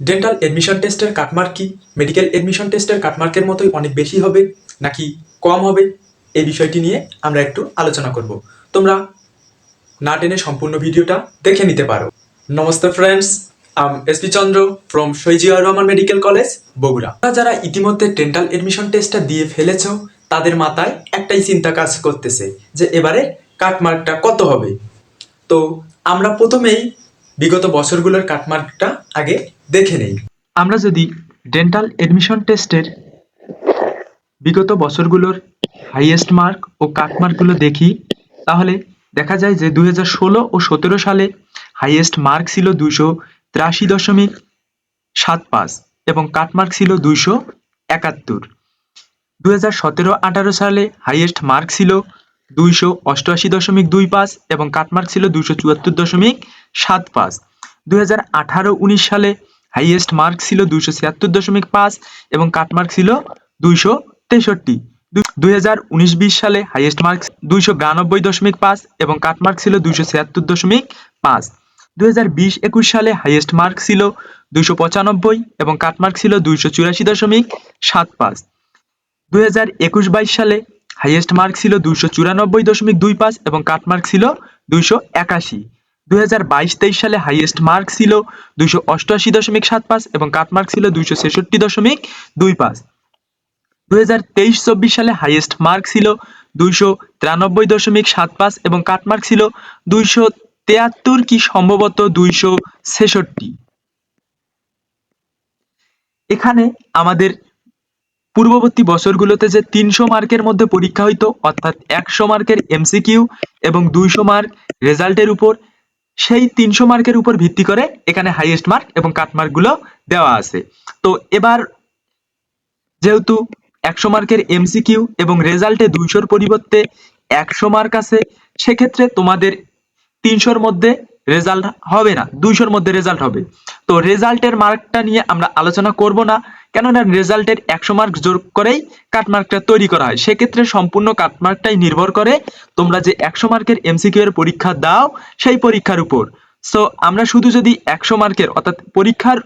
Dental admission টেস্টের cut mark কি? Medical admission টেস্টের কাটমার্কের মতোই অনেক বেশি হবে নাকি কম হবে? এই বিষয়টি নিয়ে আমরা একটু আলোচনা করব। তোমরা না টেনে সম্পূর্ণ ভিডিওটা দেখে নিতে পারো। Namaste friends I'm S P Chandra from সৈজিয়া Rahman medical college Bogura. তোমরা যারা ইতিমধ্যে ডেন্টাল এডমিশন টেস্টটা দিয়ে ফেলেছ, তাদের মাথায় একটাই চিন্তা কাজ করতেছে যে এবারে কাটমার্কটা কত হবে। তো আমরা প্রথমেই বিগত বছরগুলোর কাটমার্কটা আগে দেখে নেই। আমরা যদি ডেন্টাল এডমিশন টেস্টের বিগত বছরগুলোর হাইয়েস্ট মার্ক ও কাটমার্কগুলো দেখি, তাহলে দেখা যায় যে দুই ষোলো ও সতেরো সালে হাইয়েস্ট মার্ক ছিল দুইশো তিরাশি দশমিক সাত পাঁচ এবং কাটমার্ক ছিল দুইশো একাত্তর। দু হাজার সতেরো আঠারো সালে হাইয়েস্ট মার্ক ছিল দুইশো অষ্টআশি দশমিক দুই পাঁচ এবং কাটমার্ক ছিল দুইশো চুয়াত্তর দশমিক সাত পাঁচ। দুই আঠারো, উনিশ সালে হাইয়েস্ট মার্ক ছিল দুইশো ছিয়াত্তর দশমিক পাঁচ এবং কাটমার্ক ছিল দুইশো তেষট্টি। দুই হাজার উনিশ বিশ সালে হাইয়েস্ট মার্ক দুইশো বিরানব্বই দশমিক পাঁচ এবং কাটমার্ক ছিল দুইশো ছিয়াত্তর দশমিক পাঁচ। দুই হাজার বিশ একুশ সালে হাইয়েস্ট মার্ক ছিল দুইশো পঁচানব্বই এবং কাটমার্ক ছিল দুইশো চুরাশি দশমিক সাত পাঁচ। দুই হাজার একুশ বাইশ সালে হাইয়েস্ট মার্ক ছিল দুইশো চুরানব্বই দশমিক দুই পাঁচ এবং কাটমার্ক ছিল দুইশো একাশি। দুই হাজার বাইশ তেইশ সালে হাইয়েস্ট মার্ক ছিল দুইশো অষ্টআশি দশমিক সাত পাঁচ এবং কাটমার্ক ছিল দুইশো ছেষট্টি দশমিক দুই পাঁচ। দুই হাজার তেইশ চব্বিশ সালে হাইয়েস্ট মার্ক ছিল দুইশো তিরানব্বই দশমিক সাত পাঁচ এবং কাটমার্ক ছিল দুইশো তেয়াত্তর কি সম্ভবত দুইশো ছেষট্টি। এখানে আমাদের পূর্ববর্তী বছরগুলোতে যে তিনশো মার্কের মধ্যে পরীক্ষা হইতো, অর্থাৎ একশো মার্কের এমসিকিউ এবং দুইশো মার্ক রেজাল্টের উপর সেই তিনশো মার্কের উপর ভিত্তি করে এখানে হাইয়েস্ট মার্ক এবং কাট মার্কগুলো দেওয়া আছে। তো এবার যেহেতু একশো মার্কের এমসিকিউ এবং রেজাল্টে দুইশোর পরিবর্তে একশো মার্ক আছে, সেক্ষেত্রে তোমাদের তিনশোর মধ্যে রেজাল্ট হবে না, দুইশোর মধ্যে রেজাল্ট হবে। তো রেজাল্টের মার্কটা নিয়ে আমরা আলোচনা করব না। কেননা রেজাল্টের একশো মার্ক জোর করেই কাটমার্কটা তৈরি করা হয়। সেক্ষেত্রে সম্পূর্ণ কাটমার্কটাই নির্ভর করে তোমরা যে একশো মার্কের এমসিকিউ এর পরীক্ষা দাও সেই পরীক্ষার উপর। সো আমরা শুধু যদি একশো মার্কের অর্থাৎ পরীক্ষার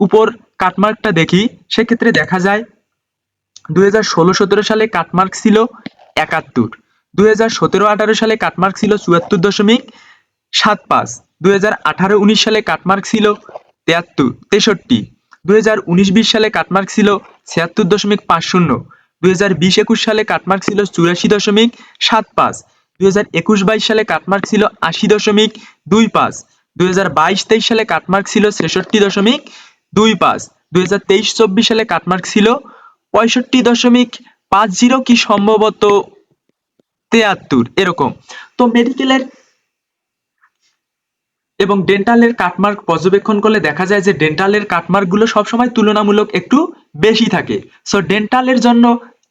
উপর কাটমার্কটা দেখি, সেক্ষেত্রে দেখা যায় দুই হাজার ষোলো সতেরো সালে কাটমার্ক ছিল একাত্তর, দুই হাজার সতেরো আঠারো সালে কাটমার্ক ছিল চুয়াত্তর দশমিক সাত পাঁচ, দুই হাজার আঠারো উনিশ সালে কাটমার্ক ছিল তেয়াত্তর, তেষট্টি দুই হাজার উনিশ বিশ সালে কাটমার্ক ছিল ছিয়াত্তর দশমিক পাঁচ শূন্য। দুই হাজার বিশ একুশ সালে কাটমার্ক ছিল চুরাশি দশমিক সাত পাঁচ। দুই হাজার একুশ বাইশ সালে কাটমার্ক ছিল আশি দশমিক দুই পাঁচ। দুই হাজার বাইশ তেইশ সালে কাটমার্ক ছিল ছেষট্টি দশমিক দুই পাঁচ। দুই হাজার তেইশ চব্বিশ সালে কাটমার্ক ছিল পঁয়ষট্টি দশমিক পাঁচ জিরো কি সম্ভবত তেয়াত্তর। এরকম। তো মেডিকেলের এবং ডেন্টালের কাটমার্ক পর্যবেক্ষণ করলে দেখা যায় যে ডেন্টালের কাটমার্কগুলো সবসময় তুলনামূলক একটু বেশি থাকে। সো ডেন্টালের জন্য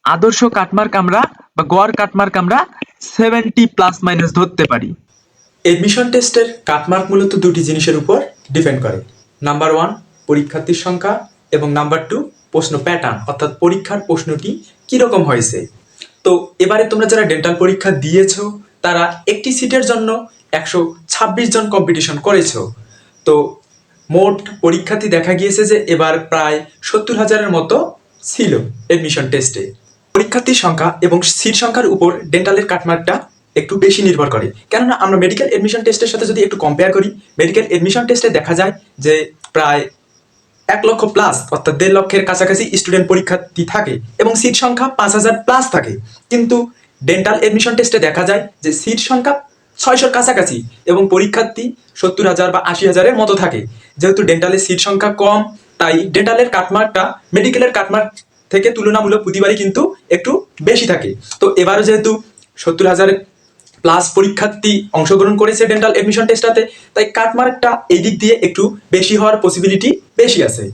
আদর্শ কাটমার্ক আমরা বা গড় কাটমার্ক আমরা সেভেন্টি প্লাস মাইনাস ধরতে পারি। এডমিশন টেস্টের কাটমার্ক মূলত দুটি জিনিসের উপর ডিপেন্ড করে। নাম্বার ওয়ান পরীক্ষার্থীর সংখ্যা এবং নাম্বার টু প্রশ্ন প্যাটার্ন অর্থাৎ পরীক্ষার প্রশ্নটি কীরকম হয়েছে। তো, এবারে তোমরা যারা ডেন্টাল পরীক্ষা দিয়েছ, তারা একটি সিটের জন্য একশো ছাব্বিশ জন কম্পিটিশন করেছ। তো মোট পরীক্ষার্থী দেখা গিয়েছে যে এবার প্রায় সত্তর হাজারের মতো ছিল এডমিশন টেস্টে পরীক্ষার্থীর সংখ্যা এবং সিট সংখ্যার উপর ডেন্টালের কাটমার্কটা একটু বেশি নির্ভর করে। কেননা আমরা মেডিকেল এডমিশন টেস্টের সাথে যদি একটু কম্পেয়ার করি মেডিকেল এডমিশন টেস্টে দেখা যায় যে প্রায় এক লক্ষ প্লাস অর্থাৎ দেড় লক্ষের কাছাকাছি স্টুডেন্ট পরীক্ষার্থী থাকে এবং সিট সংখ্যা পাঁচ হাজার প্লাস থাকে। কিন্তু ডেন্টাল এডমিশন টেস্টে দেখা যায় যে সিট সংখ্যা ছয়শোর কাছাকাছি এবং পরীক্ষার্থী সত্তর হাজার বা আশি হাজারের মতো থাকে। যেহেতু ডেন্টালের সিট সংখ্যা কম, তাই ডেন্টালের কাটমার্কটা মেডিকেলের কাটমার্ক থেকে তুলনামূলক প্রতিবারই কিন্তু একটু বেশি থাকে। তো এবারও যেহেতু সত্তর হাজারের প্লাস পরীক্ষার্থী অংশগ্রহণ করেছে ডেন্টাল এডমিশন টেস্টটাতে তাই কাটমার্কটা এই দিক দিয়ে একটু বেশি হওয়ার পসিবিলিটি বেশি আছে।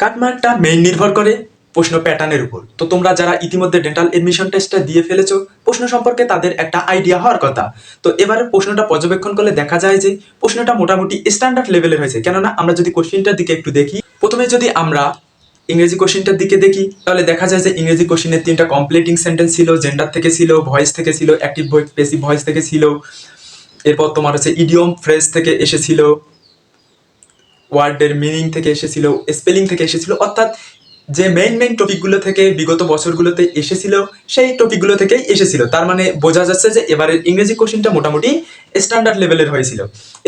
কাটমার্কটা মেইন নির্ভর করে প্রশ্ন প্যাটার্নের উপর। তো তোমরা যারা ইতিমধ্যে ডেন্টাল এডমিশন টেস্টটা দিয়ে ফেলেছো, প্রশ্ন সম্পর্কে তাদের একটা আইডিয়া হওয়ার কথা। তো এবারে প্রশ্নটা পর্যবেক্ষণ করলে দেখা যায় যে প্রশ্নটা মোটামুটি স্ট্যান্ডার্ড লেভেলের হয়েছে। কেননা আমরা যদি কোশ্চিনটার দিকে একটু দেখি, প্রথমে যদি আমরা ইংরেজি কোশ্চিনটার দিকে দেখি, তাহলে দেখা যায় যে ইংরেজি কোশ্চিনের তিনটা কমপ্লিটিং সেন্টেন্স ছিল জেন্ডার থেকে ছিল ভয়েস থেকে ছিল অ্যাক্টিভ পেসিভ ভয়েস থেকে ছিল, এরপর তোমার হচ্ছে ইডিয়ম ফ্রেজ থেকে এসেছিল ওয়ার্ডের মিনিং থেকে এসেছিল স্পেলিং থেকে এসেছিল, অর্থাৎ যে মেইন মেইন টপিকগুলো থেকে বিগত বছরগুলোতে এসেছিল, সেই টপিকগুলো থেকেই এসেছিল। তার মানে বোঝা যাচ্ছে যে এবারের ইংরেজি কোশ্চিনটা মোটামুটি স্ট্যান্ডার্ড লেভেলের হয়েছিল।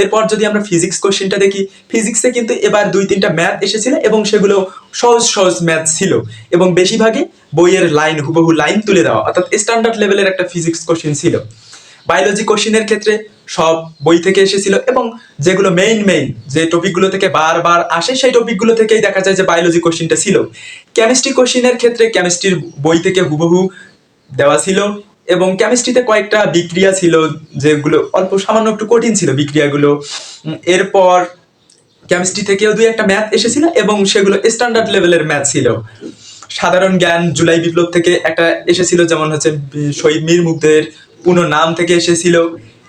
এরপর যদি আমরা ফিজিক্স কোশ্চিনটা দেখি ফিজিক্সে কিন্তু এবার দুই তিনটা ম্যাথ এসেছিল এবং সেগুলো সহজ সহজ ম্যাথ ছিল এবং বেশিরভাগই বইয়ের লাইন হুবহু লাইন তুলে দেওয়া, অর্থাৎ স্ট্যান্ডার্ড লেভেলের একটা ফিজিক্স কোশ্চিন ছিল। বায়োলজি কোশ্চিনের ক্ষেত্রে সব বই থেকে এসেছিল এবং যেগুলো মেইন মেইন যে টপিকগুলো থেকে বারবার আসে, সেই টপিকগুলো থেকেই দেখা যায় যে বায়োলজি কোশ্চিনটা ছিল। কেমিস্ট্রি কোশ্চিনের ক্ষেত্রে কেমিস্ট্রির বই থেকে হুবহু দেওয়া ছিল এবং কেমিস্ট্রিতে কয়েকটা বিক্রিয়া ছিল যেগুলো অল্প সামান্য একটু কঠিন ছিল বিক্রিয়াগুলো। এরপর কেমিস্ট্রি থেকেও দুই একটা ম্যাথ এসেছিল এবং সেগুলো স্ট্যান্ডার্ড লেভেলের ম্যাথ ছিল। সাধারণ জ্ঞান জুলাই বিপ্লব থেকে একটা এসেছিল যেমন হচ্ছে শহীদ মীর মুগ্ধের পুনঃ নাম থেকে এসেছিল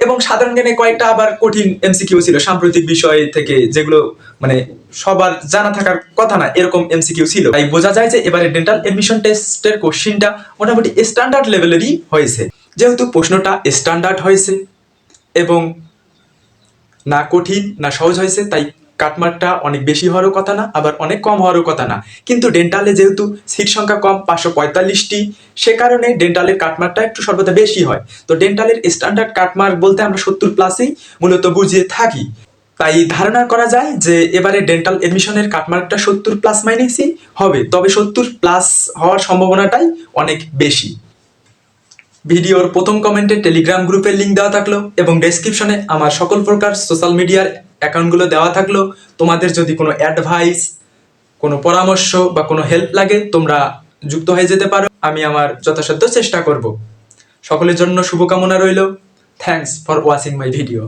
এবং সাধারণ জ্ঞানে কয়েকটা আবার কঠিন এমসিকিউ ছিল, সাম্প্রতিক বিষয় থেকে যেগুলো মানে সবার জানা থাকার কথা না, এরকম এমসিকিউ ছিল। তাই বোঝা যায় যে এবারে ডেন্টাল এডমিশন টেস্টের কোশ্চিনটা মোটামুটি স্ট্যান্ডার্ড লেভেলেরই হয়েছে। যেহেতু প্রশ্নটা স্ট্যান্ডার্ড হয়েছে এবং না কঠিন, না সহজ হয়েছে, তাই কাটমার্কটা অনেক বেশি হওয়ারও কথা না, আবার অনেক কম হওয়ারও কথা না। কিন্তু ডেন্টালে যেহেতু সিট সংখ্যা কম, পাঁচশো পঁয়তাল্লিশটি, সে কারণে ডেন্টালের কাটমারটা একটু সর্বদা বেশি হয়। তো ডেন্টালের স্ট্যান্ডার্ড কাটমার্ক বলতে আমরা সত্তর প্লাসেই মূলত বুঝিয়ে থাকি। তাই ধারণা করা যায় যে এবারে ডেন্টাল এডমিশনের কাটমার্কটা সত্তর প্লাস মাইনাসই হবে, তবে সত্তর প্লাস হওয়ার সম্ভাবনাটাই অনেক বেশি। ভিডিওর প্রথম কমেন্টে টেলিগ্রাম গ্রুপের লিঙ্ক দেওয়া থাকল এবং ডেসক্রিপশনে আমার সকল প্রকার সোশ্যাল মিডিয়ার অ্যাকাউন্টগুলো দেওয়া থাকল, তোমাদের যদি কোনো অ্যাডভাইস কোনো পরামর্শ বা কোনো হেল্প লাগে, তোমরা যুক্ত হয়ে যেতে পারো। আমি আমার যথাসাধ্য চেষ্টা করব। সকলের জন্য শুভকামনা রইল। Thanks for watching my video